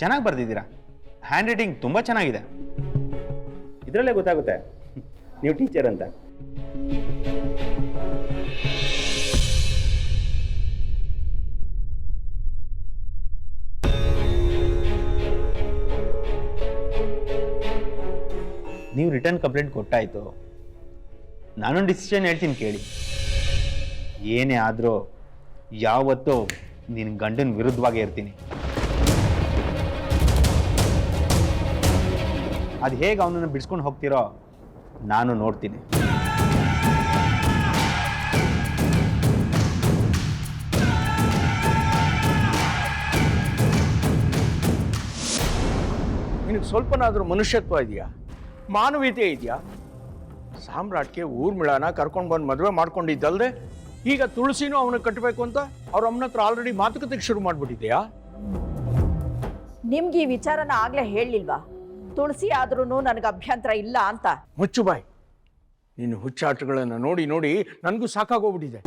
ಚೆನ್ನಾಗಿ ಬರೆದಿದ್ದೀರಾ? Hand writing ತುಂಬ ಚೆನ್ನಾಗಿದೆ. ಇದರಲ್ಲೇ ಗೊತ್ತಾಗುತ್ತೆ. ನೀವು ಟೀಚರ್ ಅಂತ. ನೀವು ರಿಟರ್ನ್ ಕಂಪ್ಲೇಂಟ್ ಕೊಟ್ಟಾಯ್ತು. ನಾನೊಂದು ಡಿಸಿಷನ್ ಹೇಳ್ತೀನಿ ಕೇಳಿ. ಏನೇ ಆದರೂ ಯಾವತ್ತೂ ನಿನ್ನ ಗಂಡನ ವಿರುದ್ಧವಾಗೇ ಇರ್ತೀನಿ. ಅದು ಹೇಗೆ ಅವನನ್ನು ಬಿಡಿಸ್ಕೊಂಡು ಹೋಗ್ತೀರೋ ನಾನು ನೋಡ್ತೀನಿ. ನಿನಗೆ ಸ್ವಲ್ಪನಾದರೂ ಮನುಷ್ಯತ್ವ ಇದೆಯಾ? ಮಾನವೀಯತೆ ಇದೆಯಾ? ಸಾಮ್ರಾಟ್ಗೆ ಊರ್ಮಿಳಾನ ಕರ್ಕೊಂಡು ಬಂದು ಮದುವೆ ಮಾಡ್ಕೊಂಡಿದ್ದಲ್ದೆ, ಈಗ ತುಳಸಿನೂ ಅವನಿಗೆ ಕಟ್ಟಬೇಕು ಅಂತ ಅವ್ರ ಅಮ್ಮನ ಹತ್ರ ಆಲ್ರೆಡಿ ಮಾತುಕತೆಗೆ ಶುರು ಮಾಡಿಬಿಟ್ಟಿದೆಯಾ? ನಿಮ್ಗೆ ಈ ವಿಚಾರನ ಆಗ್ಲೇ ಹೇಳಲಿಲ್ವಾ? ತುಳಸಿ ಆದ್ರೂ ನನಗೆ ಅಭ್ಯಂತರ ಇಲ್ಲ ಅಂತ. ಮುಚ್ಚು ಬಾಯ್. ನಿನ್ನ ಹುಚ್ಚಾಟಗಳನ್ನು ನೋಡಿ ನೋಡಿ ನನಗೂ ಸಾಕಾಗೋಗ್ಬಿಟ್ಟಿದೆ.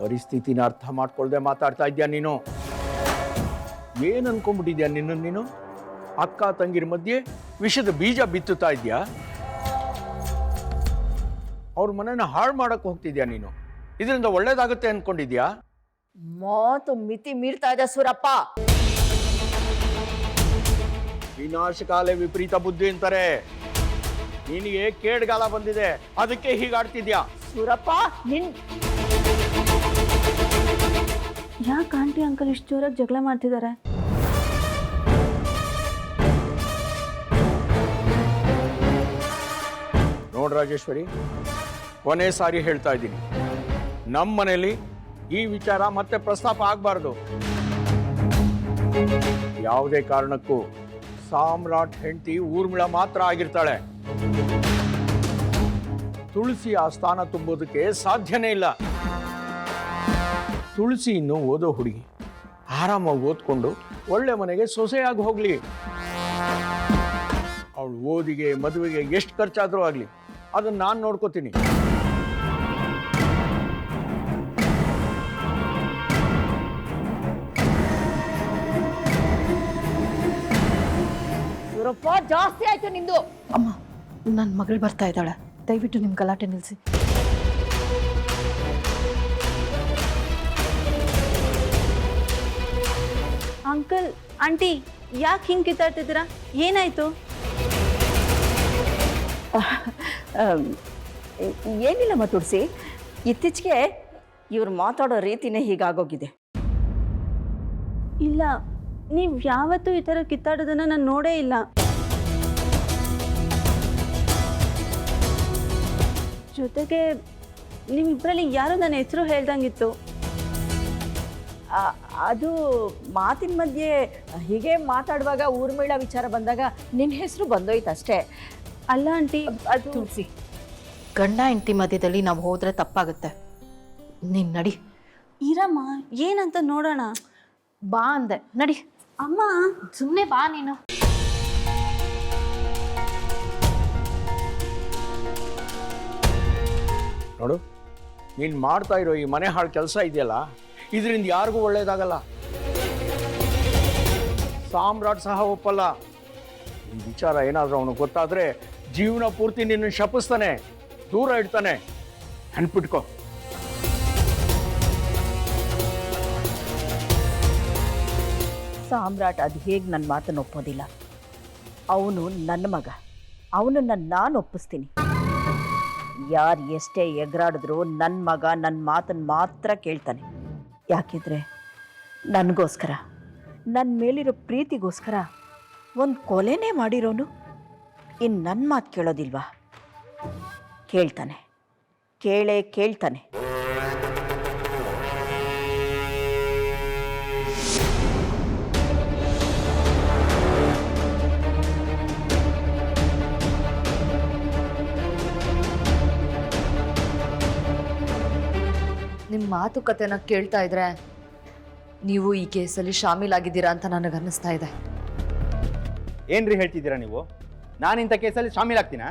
ಪರಿಸ್ಥಿತಿನ ಅರ್ಥ ಮಾಡ್ಕೊಳ್ದೆ ಮಾತಾಡ್ತಾ ಇದ್ಯಾ ನೀನು? ಏನ್ ಅನ್ಕೊಂಡ್ಬಿಟ್ಟಿದ್ಯಾ ನಿನ್ನ ನೀನು? ಅಕ್ಕ ತಂಗಿರ ಮಧ್ಯೆ ವಿಷದ ಬೀಜ ಬಿತ್ತುತ್ತಾ ಇದ್ಯಾ? ಅವ್ರ ಮನೇನ ಹಾಳು ಮಾಡಕ್ ಹೋಗ್ತಿದ್ಯಾ ನೀನು? ಇದರಿಂದ ಒಳ್ಳೇದಾಗುತ್ತೆ ಅನ್ಕೊಂಡಿದ್ಯಾ? ಮಾತು ಮಿತಿ ಮೀರ್ತಾ ಇದೆ ಸೂರಪ್ಪ. ವಿನಾಶಕಾಲೆ ವಿಪರೀತ ಬುದ್ಧಿ ಅಂತಾರೆ. ನಿನಗೆ ಕೇಡ್ಗಾಲ ಬಂದಿದೆ. ಅದಕ್ಕೆ ಹೀಗಾಡ್ತಿದ್ಯಾ ಸೂರಪ್ಪ ನಿನ್ ಯಾಕೆ ಆಂಟಿ ಅಂಕಲ್ ಇಷ್ಟು ಜೋರಾಗಿ ಜಗಳ ಮಾಡ್ತಿದ್ದಾರೆ ನೋಡ್ ರಾಜೇಶ್ವರಿ ಕೊನೆ ಸಾರಿ ಹೇಳ್ತಾ ಇದ್ದೀನಿ. ನಮ್ಮ ಮನೆಯಲ್ಲಿ ಈ ವಿಚಾರ ಮತ್ತೆ ಪ್ರಸ್ತಾಪ ಆಗಬಾರ್ದು. ಯಾವುದೇ ಕಾರಣಕ್ಕೂ ಸಾಮ್ರಾಟ್ ಹೆಂಡತಿ ಊರ್ಮಿಳ ಮಾತ್ರ ಆಗಿರ್ತಾಳೆ. ತುಳಸಿ ಆ ಸ್ಥಾನ ತುಂಬೋದಕ್ಕೆ ಸಾಧ್ಯನೇ ಇಲ್ಲ. ತುಳಸಿ ಇನ್ನು ಓದೋ ಹುಡುಗಿ. ಆರಾಮಾಗಿ ಓದ್ಕೊಂಡು ಒಳ್ಳೆ ಮನೆಗೆ ಸೊಸೆಯಾಗಿ ಹೋಗ್ಲಿ. ಅವಳು ಓದಿಗೆ, ಮದುವೆಗೆ ಎಷ್ಟು ಖರ್ಚಾದರೂ ಆಗಲಿ. ಅದನ್ನು ನಾನು ನೋಡ್ಕೋತೀನಿ. ನಿಂದು ಅಮ್ಮ ನನ್ನ ಮಗಳು ಬರ್ತಾ ಇದ್ದಾಳೆ. ದಯವಿಟ್ಟು ನಿಮ್ಮ ಗಲಾಟೆ ನಿಲ್ಲಿಸಿ ಅಂಕಲ್ ಆಂಟಿ ಯಾಕೆ ಹಿಂಗೆ ಕಿತ್ತಾಡ್ತಿದ್ದೀರಾ? ಏನಾಯ್ತು? ಏನಿಲ್ಲಮ್ಮ ಮತ್ತುಡ್ಸಿ ಇತ್ತೀಚೆಗೆ ಇವ್ರು ಮಾತಾಡೋ ರೀತಿನೇ ಹೀಗಾಗೋಗಿದೆ. ಇಲ್ಲ ನೀವು ಯಾವತ್ತೂ ಈ ಥರ ಕಿತ್ತಾಡೋದನ್ನ ನಾನು ನೋಡೇ ಇಲ್ಲ. ಜೊತೆಗೆ ನಿಮ್ಮಿಬ್ಬರಲ್ಲಿ ಯಾರೋ ನನ್ನ ಹೆಸರು ಹೇಳ್ದಂಗಿತ್ತು. ಆ, ಅದು ಮಾತಿನ ಮಧ್ಯೆ ಹೀಗೆ ಮಾತಾಡುವಾಗ ಊರ್ಮಿಳ ವಿಚಾರ ಬಂದಾಗ ನಿನ್ನ ಹೆಸರು ಬಂದೋಯ್ತು ಅಷ್ಟೇ ಅಲ್ಲ ಆಂಟಿ ಅದು ತುಳಸಿ ಗಂಡ ಹೆಂಡತಿ ಮಧ್ಯದಲ್ಲಿ ನಾವು ಹೋದ್ರೆ ತಪ್ಪಾಗುತ್ತೆ. ನೀನ್ ನಡಿ. ಇರಮ್ಮ ಏನಂತ ನೋಡೋಣ. ಬಾ ಅಂದೆ. ನಡಿ. ಅಮ್ಮ. ಸುಮ್ಮನೆ ಬಾ ನೀನು. ನೋಡು, ನೀನು ಮಾಡ್ತಾ ಇರೋ ಈ ಮನೆ ಹಾಳು ಕೆಲಸ ಇದೆಯಲ್ಲ, ಇದರಿಂದ ಯಾರಿಗೂ ಒಳ್ಳೇದಾಗಲ್ಲ. ಸಾಮ್ರಾಟ್ ಸಹ ಒಪ್ಪಲ್ಲ. ಈ ವಿಚಾರ ಏನಾದರೂ ಅವನಿಗೆ ಗೊತ್ತಾದ್ರೆ ಜೀವನ ಪೂರ್ತಿ ನಿನ್ನ ಶಪಿಸ್ತಾನೆ, ದೂರ ಇಡ್ತಾನೆ. ನೆನ್ಪಿಟ್ಕೋ ಸಾಮ್ರಾಟ್ ಅದು ಹೇಗೆ ನನ್ನ ಮಾತನ್ನು ಒಪ್ಪೋದಿಲ್ಲ. ಅವನು ನನ್ನ ಮಗ. ಅವನನ್ನು ನಾನು ಒಪ್ಪಿಸ್ತೀನಿ. ಯಾರು ಎಷ್ಟೇ ಎಗರಾಡಿದ್ರು ನನ್ನ ಮಗ ನನ್ನ ಮಾತನ್ನು ಮಾತ್ರ ಕೇಳ್ತಾನೆ. ಯಾಕಿದ್ರೆ ನನಗೋಸ್ಕರ ನನ್ನ ಮೇಲಿರೋ ಪ್ರೀತಿಗೋಸ್ಕರ ಒಂದು ಕೊಲೆನೇ ಮಾಡಿರೋನು ಇನ್ನು ನನ್ನ ಮಾತು ಕೇಳೋದಿಲ್ವಾ? ಕೇಳ್ತಾನೆ. ಕೇಳೇ ಕೇಳ್ತಾನೆ. ನಿಮ್ಮ ಮಾತುಕತೆನ ಕೇಳ್ತಾ ಇದ್ರೆ ನೀವು ಈ ಕೇಸಲ್ಲಿ ಶಾಮೀಲಾಗಿದ್ದೀರಾ ಅಂತ ನನಗೆ ಅನ್ನಿಸ್ತಾ ಇದೆ. ಏನ್ರಿ ಹೇಳ್ತಿದ್ದೀರಾ ನೀವು? ನಾನು ಇಂಥ ಕೇಸಲ್ಲಿ ಶಾಮೀಲಾಗ್ತೀನ?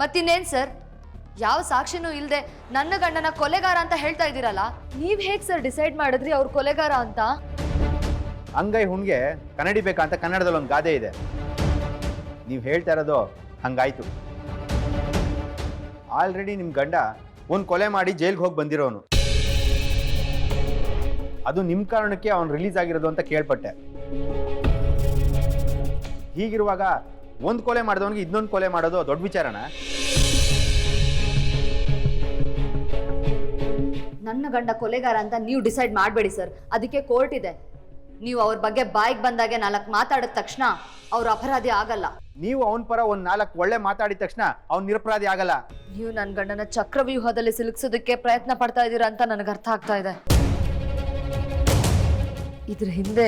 ಮತ್ತಿನ್ನೇನು ಸರ್? ಯಾವ ಸಾಕ್ಷಿನೂ ಇಲ್ಲದೆ ನನ್ನ ಗಂಡನ ಕೊಲೆಗಾರ ಅಂತ ಹೇಳ್ತಾ ಇದ್ದೀರಲ್ಲ ನೀವ್ ಹೇಗ್ ಸರ್ ಡಿಸೈಡ್ ಮಾಡಿದ್ರಿ ಅವ್ರ ಕೊಲೆಗಾರ ಅಂತ? ಅಂಗೈ ಹುಣ್ಗೆ ಕನ್ನಡಿ ಬೇಕಾ ಅಂತ ಕನ್ನಡದಲ್ಲಿ ಒಂದು ಗಾದೆ ಇದೆ. ನೀವು ಹೇಳ್ತಾ ಇರೋದು ಹಂಗಾಯ್ತು. ಆಲ್ರೆಡಿ ನಿಮ್ಮ ಗಂಡ ಒಂದು ಕೊಲೆ ಮಾಡಿ ಜೈಲ್ಗೆ ಹೋಗಿ ಬಂದಿರೋನು. ಅದು ನಿಮ್ಮ ಕಾರಣಕ್ಕೆ ಅವನು ರಿಲೀಸ್ ಆಗಿರೋದು ಅಂತ ಕೇಳ್ಪಟ್ಟೆ. ಹೀಗಿರುವಾಗ ಒಂದು ಕೊಲೆ ಮಾಡಿದವನಿಗೆ ಇನ್ನೊಂದು ಕೊಲೆ ಮಾಡೋದು ದೊಡ್ಡ ವಿಚಾರನ? ನನ್ನ ಗಂಡ ಕೊಲೆಗಾರ ಅಂತ ನೀವು ಡಿಸೈಡ್ ಮಾಡಬೇಡಿ ಸರ್ ಅದಕ್ಕೆ ಕೋರ್ಟ್ ಇದೆ. ನೀವು ಅವ್ರ ಬಗ್ಗೆ ಬಾಯಿಗೆ ಬಂದಾಗೆ ನಾಲ್ಕು ಮಾತಾಡಿದ ತಕ್ಷಣ ಅವ್ರ ಅಪರಾಧಿ ಆಗಲ್ಲ. ನೀವು ಅವನ ಪರ ಒಂದು ನಾಲ್ಕು ಒಳ್ಳೆ ಮಾತಾಡಿದ ತಕ್ಷಣ ಅವ್ನು ನಿರಪರಾಧಿ ಆಗಲ್ಲ. ನೀವು ನನ್ನ ಗಂಡನ ಚಕ್ರವ್ಯೂಹದಲ್ಲಿ ಸಿಲುಕಿಸೋದಕ್ಕೆ ಪ್ರಯತ್ನ ಪಡ್ತಾ ಇದ್ದೀರಾ ಅಂತ ನನಗೆ ಅರ್ಥ ಆಗ್ತಾ ಇದೆ. ಇದ್ರ ಹಿಂದೆ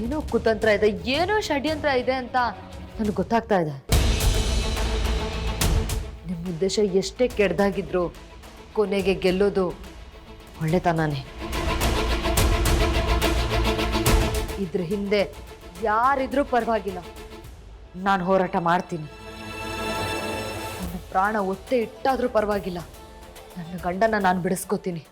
ಏನೋ ಕುತಂತ್ರ ಇದೆ, ಏನೋ ಷಡ್ಯಂತ್ರ ಇದೆ ಅಂತ ನನಗೆ ಗೊತ್ತಾಗ್ತಾ ಇದೆ. ನಿಮ್ಮ ಉದ್ದೇಶ ಎಷ್ಟೇ ಕೆಡ್ದಾಗಿದ್ರು ಕೊನೆಗೆ ಗೆಲ್ಲೋದು ಒಳ್ಳೆತನಾನೇ. ಇದ್ರ ಹಿಂದೆ ಯಾರಿದ್ರೂ ಪರವಾಗಿಲ್ಲ. ನಾನು ಹೋರಾಟ ಮಾಡ್ತೀನಿ. ನನ್ನ ಪ್ರಾಣ ಒತ್ತೆ ಇಟ್ಟಾದ್ರೂ ಪರವಾಗಿಲ್ಲ. ನನ್ನ ಗಂಡನ ನಾನು ಬಿಡಿಸ್ಕೋತೀನಿ.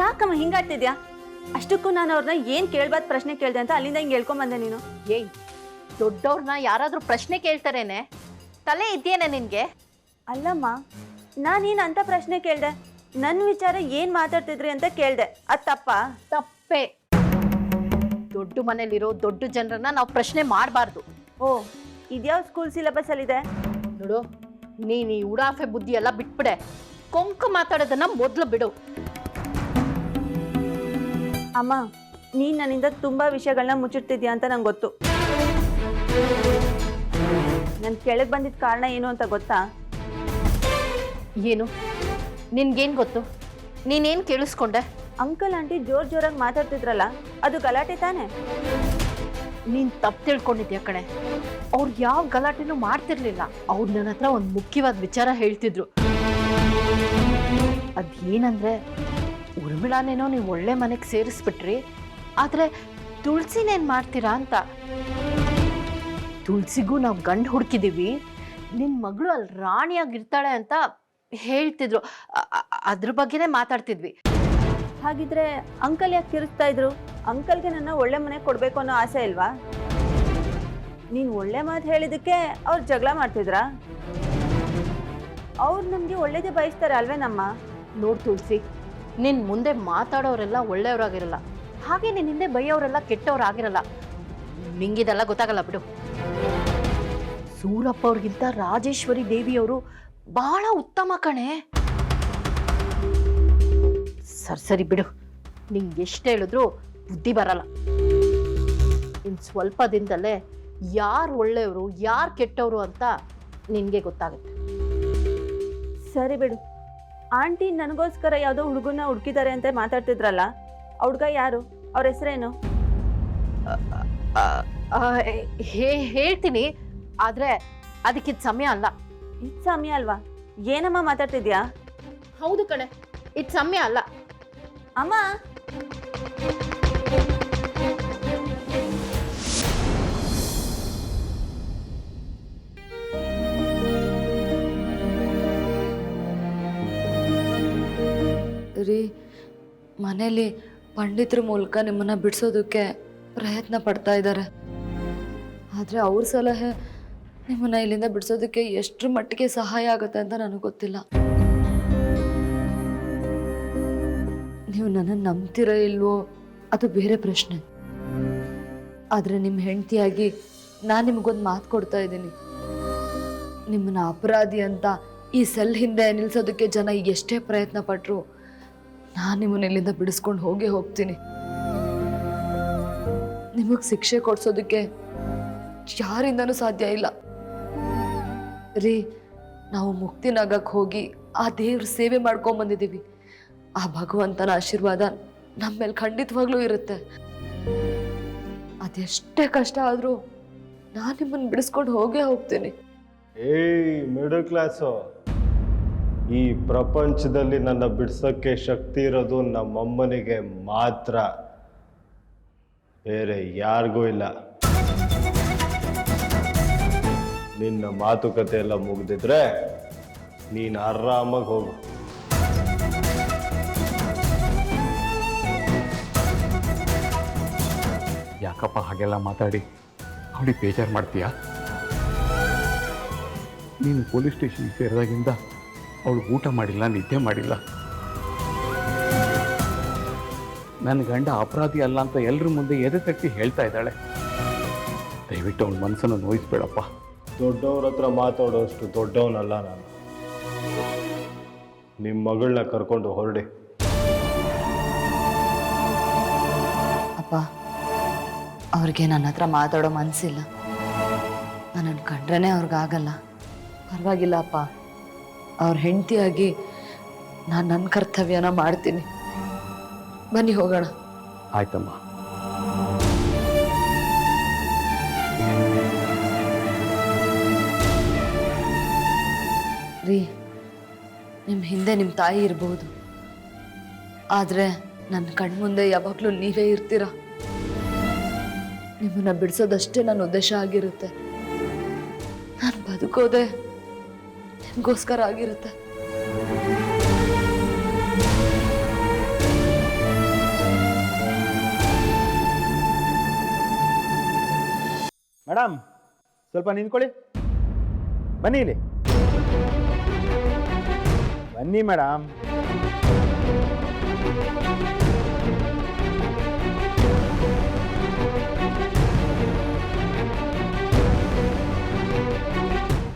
ಯಾಕಮ್ಮ ಹಿಂಗಾಡ್ತಿದ್ಯಾ ಅಷ್ಟಕ್ಕೂ ನಾನು ಅವ್ರನ್ನ ಏನ್ ಕೇಳ್ಬಾರ್ದು ಪ್ರಶ್ನೆ ಕೇಳ್ದೆ ಅಂತ ಅಲ್ಲಿಂದ ಹಿಂಗೆ ಹೇಳ್ಕೊಂಬಂದೆ ನೀನು. ಏಯ್ ದೊಡ್ಡವ್ರನ್ನ ಯಾರಾದರೂ ಪ್ರಶ್ನೆ ಕೇಳ್ತಾರೇನೆ? ತಲೆ ಇದೆಯೇನೆ ನಿನಗೆ? ಅಲ್ಲಮ್ಮ ನಾನೇನು ಅಂತ ಪ್ರಶ್ನೆ ಕೇಳ್ದೆ? ನನ್ನ ವಿಚಾರ ಏನ್ ಮಾತಾಡ್ತಿದ್ರಿ ಅಂತ ಕೇಳ್ದೆ. ಅದ್ ತಪ್ಪ? ತಪ್ಪೆ. ದೊಡ್ಡ ಮನೇಲಿರೋ ದೊಡ್ಡ ಜನರನ್ನ ನಾವು ಪ್ರಶ್ನೆ ಮಾಡಬಾರ್ದು. ಓ ಇದ್ಯಾವ ಸ್ಕೂಲ್ ಸಿಲೆಬಸ್ ಅಲ್ಲಿದೆ? ನೋಡು ನೀನು ಈ ಉಡಾಫೆ ಬುದ್ಧಿ ಎಲ್ಲ ಬಿಟ್ಬಿಡೆ. ಕೊಂಕು ಮಾತಾಡೋದನ್ನ ಮೊದಲು ಬಿಡು. ಅಮ್ಮ ನೀನ್ ನನ್ನಿಂದ ತುಂಬಾ ವಿಷಯಗಳನ್ನ ಮುಚ್ಚಿಡ್ತಿದ್ಯಾ ಅಂತ ನಂಗೆ ಗೊತ್ತು. ನನ್ ಕೆಳಗೆ ಬಂದಿದ್ದ ಕಾರಣ ಏನು ಅಂತ ಗೊತ್ತಾ? ಏನು? ನಿನ್ಗೇನು ಗೊತ್ತು? ನೀನೇನು ಕೇಳಿಸ್ಕೊಂಡೆ? ಅಂಕಲ್ ಆಂಟಿ ಜೋರ್ ಜೋರಾಗಿ ಮಾತಾಡ್ತಿದ್ರಲ್ಲ ಅದು ಗಲಾಟೆ ತಾನೆ? ನೀನು ತಪ್ಪು ತಿಳ್ಕೊಂಡಿದ್ಯಾ ಕಣೆ? ಅವ್ರು ಯಾವ ಗಲಾಟೆನೂ ಮಾಡ್ತಿರ್ಲಿಲ್ಲ. ಅವ್ರು ನನ್ನ ಹತ್ರ ಒಂದು ಮುಖ್ಯವಾದ ವಿಚಾರ ಹೇಳ್ತಿದ್ರು. ಅದೇನಂದ್ರೆ ಉರ್ಮಿಳಾನೇನೋ ನೀವು ಒಳ್ಳೆ ಮನೆಗೆ ಸೇರಿಸ್ಬಿಟ್ರಿ ಆದರೆ ತುಳಸಿನೇನು ಮಾಡ್ತೀರಾ ಅಂತ. ತುಳಸಿಗೂ ನಾವು ಗಂಡು ಹುಡುಕಿದ್ದೀವಿ ನಿನ್ನ ಮಗಳು ಅಲ್ಲಿ ರಾಣಿಯಾಗಿರ್ತಾಳೆ ಅಂತ ಹೇಳ್ತಿದ್ರು ಅದ್ರ ಬಗ್ಗೆನೇ ಮಾತಾಡ್ತಿದ್ವಿ. ಹಾಗಿದ್ರೆ ಅಂಕಲ್ ಯಾಕೆ ತಿರುಗ್ತಾ ಇದ್ರು? ಅಂಕಲ್ಗೆ ನನ್ನ ಒಳ್ಳೆ ಮನೆ ಕೊಡ್ಬೇಕು ಅನ್ನೋ ಆಸೆ ಇಲ್ವಾ? ನೀನು ಒಳ್ಳೆ ಮಾತು ಹೇಳಿದಕ್ಕೆ ಅವ್ರು ಜಗಳ ಮಾಡ್ತಿದ್ರಾ? ಅವ್ರು ನಮಗೆ ಒಳ್ಳೇದೇ ಬಯಸ್ತಾರೆ ಅಲ್ವೇನಮ್ಮ? ನೋಡ್ ತುಳಸಿ ನಿನ್ ಮುಂದೆ ಮಾತಾಡೋರೆಲ್ಲ ಒಳ್ಳೆಯವರಾಗಿರಲ್ಲ. ಹಾಗೆ ನಿನ್ನ ಹಿಂದೆ ಬೈಯೋರೆಲ್ಲ ಕೆಟ್ಟವರಾಗಿರಲ್ಲ. ನಿಂಗಿದೆಲ್ಲ ಗೊತ್ತಾಗಲ್ಲ ಬಿಡು. ಸೂರಪ್ಪ ಅವ್ರಿಗಿಂತ ರಾಜೇಶ್ವರಿ ದೇವಿಯವರು ಬಹಳ ಉತ್ತಮ ಕಣೆ. ಸರಿ ಸರಿ ಬಿಡು. ನಿಂಗೆ ಎಷ್ಟು ಹೇಳಿದ್ರು ಬುದ್ಧಿ ಬರಲ್ಲ. ಇನ್ ಸ್ವಲ್ಪ ದಿನದಲ್ಲೇ ಯಾರು ಒಳ್ಳೆಯವರು, ಯಾರು ಕೆಟ್ಟವರು ಅಂತ ನಿನಗೆ ಗೊತ್ತಾಗುತ್ತೆ. ಸರಿ ಬಿಡು. ಆಂಟಿ ನನಗೋಸ್ಕರ ಯಾವುದೋ ಹುಡುಗನ ಹುಡುಕಿದ್ದಾರೆ ಅಂತ ಮಾತಾಡ್ತಿದ್ರಲ್ಲ ಆ ಹುಡುಗ ಯಾರು? ಅವ್ರ ಹೆಸರೇನು? ಹೇಳ್ತೀನಿ ಆದ್ರೆ ಅದಕ್ಕಿದ್ ಸಮಯ ಅಲ್ಲ. ಇದು ಸಮಯ ಅಲ್ವಾ? ಏನಮ್ಮ ಮಾತಾಡ್ತಿದ್ಯಾ? ಹೌದು ಕಣೆ ಇದು ಸಮಯ ಅಲ್ಲ. ಅಮ್ಮ! ಮನೇಲಿ ಪಂಡಿತರ ಮೂಲಕ ನಿಮ್ಮನ್ನ ಬಿಡಿಸೋದಕ್ಕೆ ಪ್ರಯತ್ನ ಪಡ್ತಾ ಇದ್ದಾರೆ. ಆದರೆ ಅವ್ರ ಸಲಹೆ ನಿಮ್ಮನ್ನ ಇಲ್ಲಿಂದ ಬಿಡಿಸೋದಕ್ಕೆ ಎಷ್ಟರ ಮಟ್ಟಿಗೆ ಸಹಾಯ ಆಗುತ್ತೆ ಅಂತ ನನಗೆ ಗೊತ್ತಿಲ್ಲ. ನೀವು ನನ್ನನ್ನು ನಂಬ್ತಿರೋ ಇಲ್ವೋ ಅದು ಬೇರೆ ಪ್ರಶ್ನೆ. ಆದರೆ ನಿಮ್ಮ ಹೆಂಡತಿಯಾಗಿ ನಾನು ನಿಮಗೊಂದು ಮಾತು ಕೊಡ್ತಾ ಇದ್ದೀನಿ. ನಿಮ್ಮನ್ನ ಅಪರಾಧಿ ಅಂತ ಈ ಸೆಲ್ ಹಿಂದೆ ನಿಲ್ಲಿಸೋದಕ್ಕೆ ಜನ ಎಷ್ಟೇ ಪ್ರಯತ್ನ ಪಟ್ಟರು ನಾನು ನಿಮ್ಮನ್ನ ಇಲ್ಲಿಂದ ಬಿಡಿಸ್ಕೊಂಡು ಹೋಗೇ ಹೋಗ್ತೀನಿ. ನಿಮಗೆ ಶಿಕ್ಷೆ ಕೊಡ್ಸೋದಕ್ಕೆ ಯಾರಿಂದನೂ ಸಾಧ್ಯ ಇಲ್ಲ. ರೀ, ನಾವು ಮುಕ್ತಿನಾಗಕ್ಕೆ ಹೋಗಿ ಆ ದೇವ್ರ ಸೇವೆ ಮಾಡ್ಕೊಂಡ್ ಬಂದಿದ್ದೀವಿ ಆ ಭಗವಂತನ ಆಶೀರ್ವಾದ ನಮ್ಮ ಮೇಲೆ ಖಂಡಿತವಾಗ್ಲೂ ಇರುತ್ತೆ. ಅದೆಷ್ಟೇ ಕಷ್ಟ ಆದರೂ ನಾನು ನಿಮ್ಮನ್ನು ಬಿಡಿಸ್ಕೊಂಡು ಹೋಗೇ ಹೋಗ್ತೀನಿ. ಏಯ್ ಮಿಡಲ್ ಕ್ಲಾಸು ಈ ಪ್ರಪಂಚದಲ್ಲಿ ನನ್ನ ಬಿಡ್ಸೋಕ್ಕೆ ಶಕ್ತಿ ಇರೋದು ನಮ್ಮಮ್ಮನಿಗೆ ಮಾತ್ರ. ಬೇರೆ ಯಾರಿಗೂ ಇಲ್ಲ. ನಿನ್ನ ಮಾತುಕತೆ ಎಲ್ಲ ಮುಗಿದಿದ್ರೆ ನೀನು ಆರಾಮಾಗಿ ಹೋಗು. ಯಾಕಪ್ಪ ಹಾಗೆಲ್ಲ ಮಾತಾಡಿ? ಅವಳಿಗೆ ಬೇಜಾರು ಮಾಡ್ತೀಯಾ? ನೀನು ಪೊಲೀಸ್ ಸ್ಟೇಷನ್ಗೆ ಸೇರಿದಾಗಿಂದ ಅವಳು ಊಟ ಮಾಡಿಲ್ಲ ನಿದ್ದೆ ಮಾಡಿಲ್ಲ. ನನ್ನ ಗಂಡ ಅಪರಾಧಿ ಅಲ್ಲ ಅಂತ ಎಲ್ಲರ ಮುಂದೆ ಎದೆ ತಟ್ಟಿ ಹೇಳ್ತಾ ಇದ್ದಾಳೆ. ದಯವಿಟ್ಟು ಅವಳ ಮನಸ್ಸನ್ನು ನೋಯಿಸ್ಬೇಡಪ್ಪ. ದೊಡ್ಡವ್ರ ಹತ್ರ ಮಾತಾಡೋಷ್ಟು ದೊಡ್ಡವನಲ್ಲ ನಾನು. ನಿಮ್ಮ ಮಗಳನ್ನ ಕರ್ಕೊಂಡು ಹೊರಡಿ. ಅಪ್ಪ ಅವ್ರಿಗೆ ನನ್ನ ಹತ್ರ ಮಾತಾಡೋ ಮನಸ್ಸಿಲ್ಲ ನನ್ನನ್ನು ಕಂಡ್ರೇ ಅವ್ರಿಗಾಗಲ್ಲ. ಪರವಾಗಿಲ್ಲ ಅಪ್ಪ. ಅವ್ರ ಹೆಂಡತಿಯಾಗಿ ನಾನು ನನ್ನ ಕರ್ತವ್ಯನ ಮಾಡ್ತೀನಿ. ಬನ್ನಿ ಹೋಗೋಣ. ಆಯ್ತಮ್ಮ. ರೀ ನಿಮ್ಮ ಹಿಂದೆ ನಿಮ್ಮ ತಾಯಿ ಇರ್ಬೋದು. ಆದರೆ ನನ್ನ ಕಣ್ಮುಂದೆ ಯಾವಾಗಲೂ ನೀವೇ ಇರ್ತೀರ? ನಿಮ್ಮನ್ನು ಬಿಡಿಸೋದಷ್ಟೇ ನನ್ನ ಉದ್ದೇಶ ಆಗಿರುತ್ತೆ. ನಾನು ಬದುಕೋದೆ ನಿಮಗೋಸ್ಕರ ಆಗಿರುತ್ತೆ. ಮೇಡಮ್ ಸ್ವಲ್ಪ ನಿಂತ್ಕೊಳ್ಳಿ. ಬನ್ನಿ ಇಲ್ಲಿ. ಬನ್ನಿ ಮೇಡಮ್.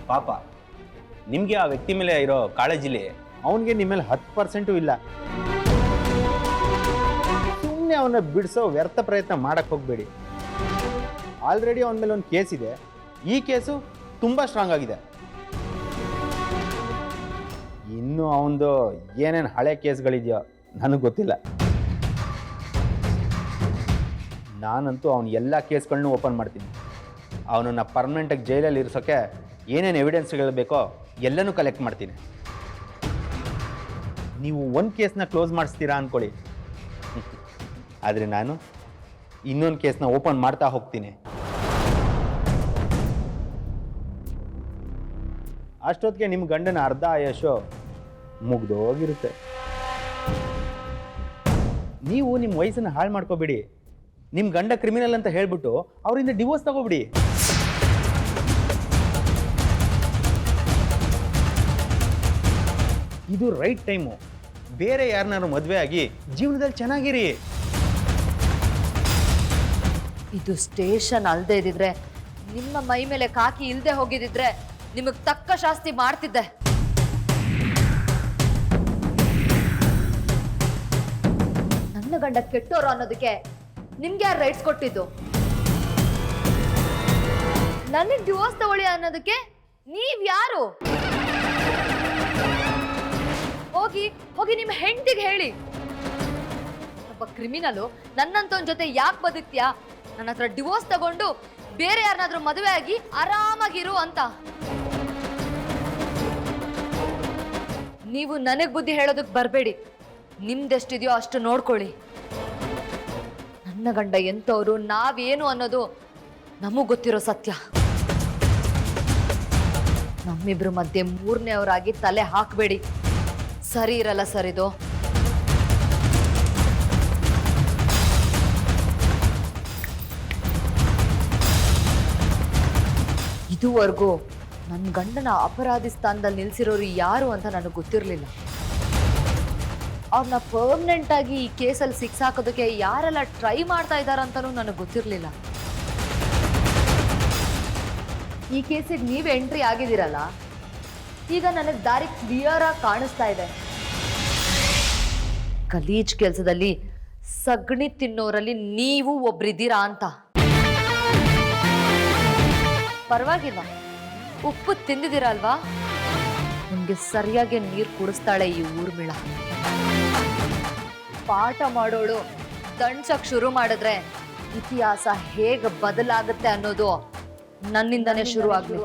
ಪಾಪ. ನಿಮಗೆ ಆ ವ್ಯಕ್ತಿ ಮೇಲೆ ಇರೋ ಕಾಳಜಿಲಿ ಅವನಿಗೆ ನಿಮ್ಮ ಮೇಲೆ ಹತ್ತು ಪರ್ಸೆಂಟು ಇಲ್ಲ. ಸುಮ್ಮನೆ ಅವನ್ನ ಬಿಡಿಸೋ ವ್ಯರ್ಥ ಪ್ರಯತ್ನ ಮಾಡಕ್ಕೆ ಹೋಗಬೇಡಿ. ಆಲ್ರೆಡಿ ಅವನ ಮೇಲೆ ಒಂದು ಕೇಸ್ ಇದೆ. ಈ ಕೇಸು ತುಂಬ ಸ್ಟ್ರಾಂಗ್ ಆಗಿದೆ. ಇನ್ನು ಅವನದು ಏನೇನು ಹಳೆ ಕೇಸ್ಗಳಿದೆಯೋ ನನಗೆ ಗೊತ್ತಿಲ್ಲ. ನಾನಂತೂ ಅವನ ಎಲ್ಲ ಕೇಸ್ಗಳನ್ನೂ ಓಪನ್ ಮಾಡ್ತೀನಿ. ಅವನನ್ನು ಪರ್ಮನೆಂಟಾಗಿ ಜೈಲಲ್ಲಿ ಇರಿಸೋಕ್ಕೆ ಏನೇನು ಎವಿಡೆನ್ಸ್ಗಳು ಬೇಕೋ ಎಲ್ಲನೂ ಕಲೆಕ್ಟ್ ಮಾಡ್ತೀನಿ. ನೀವು ಒಂದು ಕೇಸ್ನ ಕ್ಲೋಸ್ ಮಾಡಿಸ್ತೀರಾ ಅಂದ್ಕೊಳ್ಳಿ ಆದರೆ ನಾನು ಇನ್ನೊಂದು ಕೇಸ್ನ ಓಪನ್ ಮಾಡ್ತಾ ಹೋಗ್ತೀನಿ. ಅಷ್ಟೊತ್ತಿಗೆ ನಿಮ್ಮ ಗಂಡನ ಅರ್ಧ ಆಯಸ್ಸು ಮುಗ್ದೋಗಿರುತ್ತೆ ನೀವು ನಿಮ್ಮ ವಯಸ್ಸನ್ನು ಹಾಳು ಮಾಡ್ಕೋಬೇಡಿ. ನಿಮ್ಮ ಗಂಡ ಕ್ರಿಮಿನಲ್ ಅಂತ ಹೇಳಿಬಿಟ್ಟು ಅವರಿಂದ ಡಿವೋರ್ಸ್ ತಗೋಬಿಡಿ. ಇದು ರೈಟ್ ಟೈಮು ಬೇರೆ ಯಾರನ್ನಾರು ಮದುವೆ ಆಗಿ ಜೀವನದಲ್ಲಿ ಚೆನ್ನಾಗಿರಿ. ಇದು ಸ್ಟೇಷನ್ ಅಲ್ಲದೆ ಇದ್ರೆ ನಿಮ್ಮ ಮೈ ಮೇಲೆ ಕಾಕಿ ಇಲ್ಲದೆ ಹೋಗಿದ್ರೆ ನಿಮಗೆ ತಕ್ಕ ಶಾಸ್ತಿ ಮಾಡ್ತಿದ್ದೆ. ನನ್ನ ಗಂಡ ಕೆಟ್ಟೋರು ಅನ್ನೋದಕ್ಕೆ ನಿಮ್ಗೆ ಯಾರು ರೈಟ್ಸ್ ಕೊಟ್ಟಿದ್ದು? ನನಗೆ ಡಿವೋರ್ಸ್ ತಗೊಳ್ಳಿ ಅನ್ನೋದಕ್ಕೆ ನೀವ್ ಯಾರು? ಹೋಗಿ ಹೋಗಿ ನಿಮ್ಮ ಹೆಂಡತಿಗೆ ಹೇಳಿ. ಒಬ್ಬ ಕ್ರಿಮಿನಲು ನನ್ನಂತವನ್ ಜೊತೆ ಯಾಕೆ ಬದುಕ್ತೀಯಾ? ನನ್ನ ಹತ್ರ ಡಿವೋರ್ಸ್ ತಗೊಂಡು ಬೇರೆ ಯಾರನ್ನಾದ್ರೂ ಮದುವೆ ಆಗಿ ಆರಾಮಾಗಿರು ಅಂತ. ನೀವು ನನಗ್ ಬುದ್ಧಿ ಹೇಳೋದಕ್ಕೆ ಬರಬೇಡಿ. ನಿಮ್ದೆಷ್ಟಿದೆಯೋ ಅಷ್ಟು ನೋಡ್ಕೊಳ್ಳಿ. ನನ್ನ ಗಂಡ ಎಂಥವ್ರು, ನಾವೇನು ಅನ್ನೋದು ನಮಗ್ ಗೊತ್ತಿರೋ ಸತ್ಯ. ನಮ್ಮಿಬ್ರ ಮಧ್ಯೆ ಮೂರನೇ ಅವರಾಗಿ ತಲೆ ಹಾಕಬೇಡಿ. ಸರಿ ಇರಲ್ಲ ಸರ್ ಇದು. ಇದುವರೆಗೂ ನನ್ನ ಗಂಡನ ಅಪರಾಧಿ ಸ್ಥಾನದಲ್ಲಿ ನಿಲ್ಸಿರೋರು ಯಾರು ಅಂತ ನನಗೆ ಗೊತ್ತಿರಲಿಲ್ಲ. ಅವ್ರನ್ನ ಪರ್ಮನೆಂಟ್ ಆಗಿ ಈ ಕೇಸಲ್ಲಿ ಸಿಕ್ಸಾಕೋದಕ್ಕೆ ಯಾರೆಲ್ಲ ಟ್ರೈ ಮಾಡ್ತಾ ಇದ್ದಾರಂತನೂ ನನಗೆ ಗೊತ್ತಿರಲಿಲ್ಲ. ಈ ಕೇಸಿಗೆ ನೀವು ಎಂಟ್ರಿ ಆಗಿದ್ದೀರಲ್ಲ ಈಗ ನನಗೆ ದಾರಿ ಕ್ಲಿಯರ್ ಆಗಿ ಕಾಣಿಸ್ತಾ ಇದೆ. ಗಲೀಜ್ ಕೆಲಸದಲ್ಲಿ ಸಗಣಿ ತಿನ್ನೋರಲ್ಲಿ ನೀವು ಒಬ್ರಿದ್ದೀರಾ ಅಂತ. ಪರವಾಗಿಲ್ಲ. ಉಪ್ಪು ತಿಂದಿದ್ದೀರಲ್ವಾ ನಿಮ್ಗೆ ಸರಿಯಾಗಿ ನೀರು ಕುಡಿಸ್ತಾಳೆ ಈ ಊರ್ಮಿಳ ಪಾಠ ಮಾಡೋಳು ದಂಡ್ಸಕ್ ಶುರು ಮಾಡಿದ್ರೆ ಇತಿಹಾಸ ಹೇಗೆ ಬದಲಾಗುತ್ತೆ ಅನ್ನೋದು ನನ್ನಿಂದನೇ ಶುರು ಆಗ್ಲಿ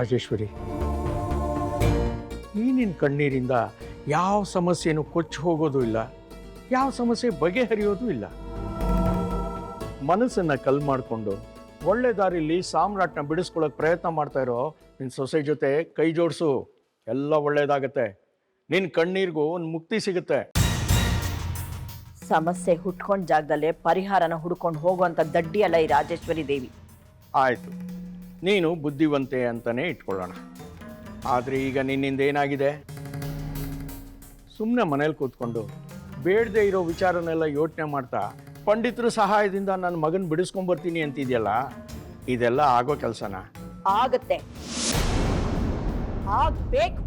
ರಾಜೇಶ್ವರಿ. ಈ ನಿನ್ನ ಕಣ್ಣೀರಿಂದ ಯಾವ ಸಮಸ್ಯೆನೂ ಕೊಚ್ಚಿ ಹೋಗೋದು ಇಲ್ಲ. ಯಾವ ಸಮಸ್ಯೆ ಬಗೆಹರಿಯೋದು ಇಲ್ಲ. ಮನಸ್ಸನ್ನು ಕಲ್ ಮಾಡಿಕೊಂಡು ಒಳ್ಳೆ ದಾರಿಲಿ ಸಾಮ್ರಾಟ್ನ ಬಿಡಿಸ್ಕೊಳ್ಳೋಕೆ ಪ್ರಯತ್ನ ಮಾಡ್ತಾ ಇರೋ ನಿನ್ನ ಸೊಸೆ ಜೊತೆ ಕೈ ಜೋಡಿಸು. ಎಲ್ಲ ಒಳ್ಳೆಯದಾಗತ್ತೆ ನಿನ್ನ ಕಣ್ಣೀರಿಗೂ ಒಂದು ಮುಕ್ತಿ ಸಿಗುತ್ತೆ. ಸಮಸ್ಯೆ ಹುಟ್ಕೊಂಡ ಜಾಗದಲ್ಲೇ ಪರಿಹಾರನ ಹುಡ್ಕೊಂಡು ಹೋಗುವಂಥ ದಡ್ಡಿ ಅಲ್ಲ ಈ ರಾಜೇಶ್ವರಿ ದೇವಿ. ಆಯಿತು. ನೀನು ಬುದ್ಧಿವಂತೆ ಅಂತಲೇ ಇಟ್ಕೊಳ್ಳೋಣ. ಆದರೆ ಈಗ ನಿನ್ನಿಂದ ಏನಾಗಿದೆ? ಸುಮ್ಮನೆ ಮನೇಲಿ ಕೂತ್ಕೊಂಡು ಬೇಡದೆ ಇರೋ ವಿಚಾರನೆಲ್ಲ ಯೋಚನೆ ಮಾಡ್ತಾ ಪಂಡಿತರ ಸಹಾಯದಿಂದ ನನ್ನ ಮಗನ ಬಿಡಿಸ್ಕೊಂಬರ್ತೀನಿ ಅಂತಿದೆಯಲ್ಲ, ಇದೆಲ್ಲ ಆಗೋ ಕೆಲಸನ? ಆಗತ್ತೆ. ಆಗ್ಬೇಕು.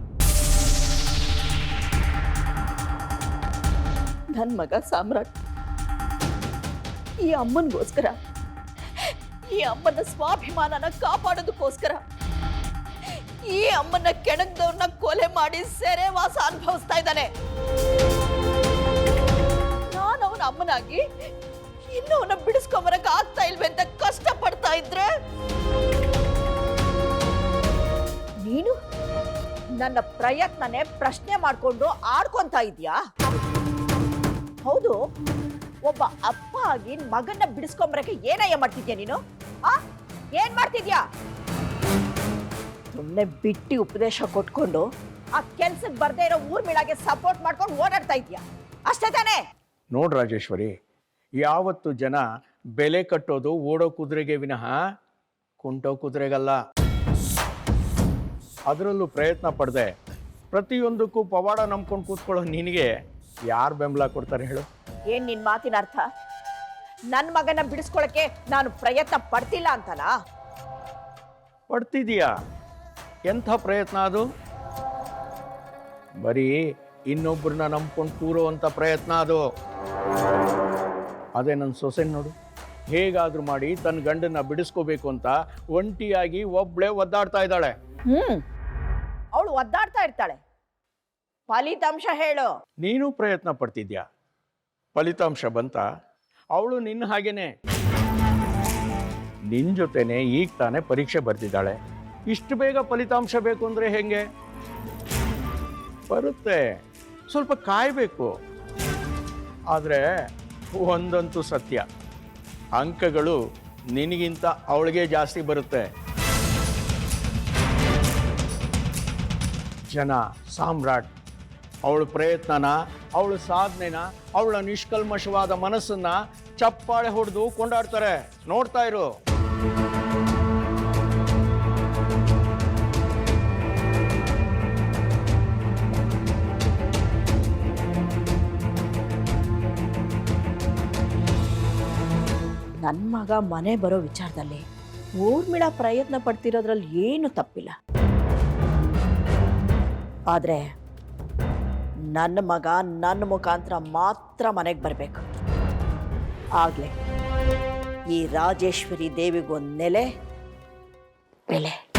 ನನ್ ಮಗ ಸಾಮ್ರಾಟ್. ಈ ಅಮ್ಮನಿಗೋಸ್ಕರ ಈ ಅಮ್ಮನ ಸ್ವಾಭಿಮಾನನ ಕಾಪಾಡೋದಕ್ಕೋಸ್ಕರ ಈ ಅಮ್ಮನ ಕೆಣಗದವ್ರನ್ನ ಕೊಲೆ ಮಾಡಿ ಸೆರೆವಾಸ ಅನುಭವಿಸ್ತಾ ಇದ್ದಾನೆ. ನಾನು ಅವನ ಅಮ್ಮನಾಗಿ ಇನ್ನೂ ಅವನ ಬಿಡಿಸ್ಕೊಂಬರಕ್ ಆಗ್ತಾ ಇಲ್ವೇ ಅಂತ ಕಷ್ಟ ಪಡ್ತಾ ಇದ್ರೆ? ನೀನು ನನ್ನ ಪ್ರಯತ್ನನೇ ಪ್ರಶ್ನೆ ಮಾಡಿಕೊಂಡು ಆಡ್ಕೊಂತ ಇದೀಯಾ ಹೌದು, ಒಬ್ಬ ಅಪ್ಪ ಆಗಿ ಮಗನ್ನ ಬಿಡಿಸ್ಕೊಂಬರಕ್ಕೆ ಏನಯ್ಯ ಮಾಡ್ತಿದ್ಯಾ ನೀನು? ಏನ್ ಮಾಡ್ತಿದ್ಯಾ? ಸುಮ್ಮನೆ ಬಿಟ್ಟಿ ಉಪದೇಶ ಕೊಟ್ಕೊಂಡು ಆ ಕೆಲ್ಸಕ್ಕೆ ಬರ್ದೇ ಇರೋ ಊರ್ಮಿಳಾಗೆ ಸಪೋರ್ಟ್ ಮಾಡ್ಕೊಂಡು ಓಡಾಡ್ತಾ ಇದ್ಯಾ? ಅಷ್ಟೇ ತಾನೇ? ನೋಡ್ ರಾಜೇಶ್ವರಿ ಯಾವತ್ತು ಜನ ಬೆಲೆ ಕಟ್ಟೋದು ಓಡೋ ಕುದುರೆಗೆ ವಿನಃ ಕುಂಟೋ ಕುದುರೆಗಲ್ಲ. ಅದರಲ್ಲೂ ಪ್ರಯತ್ನ ಪಡದೆ. ಪ್ರತಿಯೊಂದಕ್ಕೂ ಪವಾಡ ನಂಬ್ಕೊಂಡು ಕೂತ್ಕೊಳ್ಳೋ ನಿನಗೆ ಯಾರು ಬೆಂಬಲ ಕೊಡ್ತಾರೆ ಹೇಳು? ಏನು ನಿನ್ನ ಮಾತಿನ ಅರ್ಥ? ನನ್ ಮಗನ ಬಿಡಿಸ್ಕೊಳಕ್ಕೆ ನಾನು ಪ್ರಯತ್ನ ಪಡ್ತಿಲ್ಲ ಅಂತನಾ? ಪಡ್ತಿದೀಯಾ? ಎಂಥ ಪ್ರಯತ್ನ ಅದು? ಬರೀ ಇನ್ನೊಬ್ಬರನ್ನ ನಂಬ್ಕೊಂಡು ಕೂರುವಂಥ ಪ್ರಯತ್ನ ಅದು. ಅದೇ ನನ್ನ ಸೊಸೆ ನೋಡು. ಹೇಗಾದ್ರೂ ಮಾಡಿ ತನ್ನ ಗಂಡನ್ನ ಬಿಡಿಸ್ಕೋಬೇಕು ಅಂತ ಒಂಟಿಯಾಗಿ ಒಬ್ಳೆ ಒದ್ದಾಡ್ತಾ ಇದ್ದಾಳೆ. ಹ್ಮ್. ಅವಳು ಒದ್ದಾಡ್ತಾ ಇರ್ತಾಳೆ. ಫಲಿತಾಂಶ ಹೇಳು. ನೀನು ಪ್ರಯತ್ನ ಪಡ್ತಿದ್ಯಾ? ಫಲಿತಾಂಶ ಬಂತ? ಅವಳು ನಿನ್ನ ಹಾಗೇನೆ. ನಿನ್ನ ಜೊತೆನೆ ಈಗ ತಾನೇ ಪರೀಕ್ಷೆ ಬರ್ತಿದ್ದಾಳೆ. ಇಷ್ಟು ಬೇಗ ಫಲಿತಾಂಶ ಬೇಕು ಅಂದರೆ ಹೆಂಗೆ? ಬರುತ್ತೆ. ಸ್ವಲ್ಪ ಕಾಯಬೇಕು. ಆದರೆ ಒಂದಂತೂ ಸತ್ಯ. ಅಂಕಗಳು ನಿನಗಿಂತ ಅವಳಿಗೆ ಜಾಸ್ತಿ ಬರುತ್ತೆ. ಜನ, ಸಾಮ್ರಾಟ್ ಅವಳ ಪ್ರಯತ್ನನ, ಅವಳ ಸಾಧನೆನ, ಅವಳ ನಿಷ್ಕಲ್ಮಶವಾದ ಮನಸ್ಸನ್ನ ಚಪ್ಪಾಳೆ ಹೊಡೆದು ಕೊಂಡಾಡ್ತಾರೆ. ನೋಡ್ತಾ ಇರು. ನನ್ನ ಮಗ ಮನೆ ಬರೋ ವಿಚಾರದಲ್ಲಿ ಊರ್ಮಿಳ ಪ್ರಯತ್ನ ಪಡ್ತಿರೋದ್ರಲ್ಲಿ ಏನು ತಪ್ಪಿಲ್ಲ. ಆದರೆ ನನ್ನ ಮಗ ನನ್ನ ಮುಖಾಂತರ ಮಾತ್ರ ಮನೆಗೆ ಬರಬೇಕು. ಆಗಲೇ ಈ ರಾಜೇಶ್ವರಿ ದೇವಿಗೊಂದು ನೆಲೆ ಬೆಲೆ.